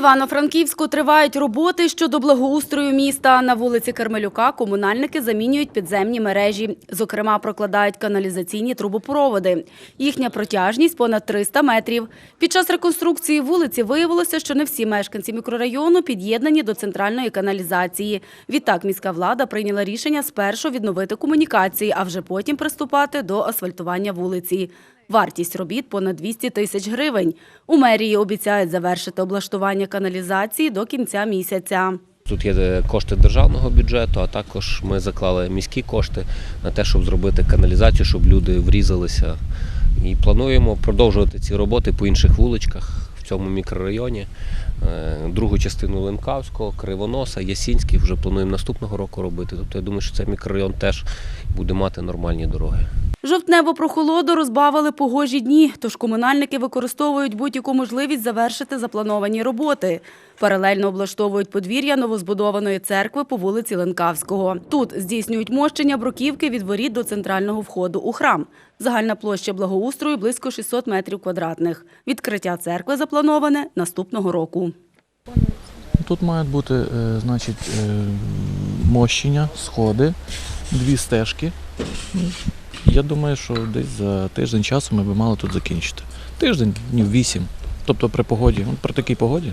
Івано-Франківську тривають роботи щодо благоустрою міста. На вулиці Кармелюка комунальники замінюють підземні мережі. Зокрема, прокладають каналізаційні трубопроводи. Їхня протяжність понад 300 метрів. Під час реконструкції вулиці виявилося, що не всі мешканці мікрорайону під'єднані до центральної каналізації. Відтак міська влада прийняла рішення спершу відновити комунікації, а вже потім приступати до асфальтування вулиці. Вартість робіт понад 200 тисяч гривень. У мерії обіцяють завершити облаштування каналізації до кінця місяця. Тут є е, кошти державного бюджету, а також ми заклали міські кошти на те, щоб зробити каналізацію, щоб люди врізалися. І плануємо продовжувати ці роботи по інших вуличках в цьому мікрорайоні. Е, Другу частину Ленкавського, Кривоноса, Ясінський вже плануємо наступного року робити. Тобто я думаю, що цей мікрорайон теж буде мати нормальні дороги. Жовтневу прохолоду розбавили погожі дні, тож комунальники використовують будь-яку можливість завершити заплановані роботи. Паралельно облаштовують подвір'я новозбудованої церкви по вулиці Ленкавського. Тут здійснюють мощення бруківки від воріт до центрального входу у храм. Загальна площа благоустрою близько 600 метрів квадратних. Відкриття церкви заплановане наступного року. Тут мають бути, е, значить, е, мощення, сходи, дві стежки. Ну, Я думаю, що десь за тиждень часу ми б мали тут закінчити. Тиждень, днів вісім. Тобто при погоді, при такій погоді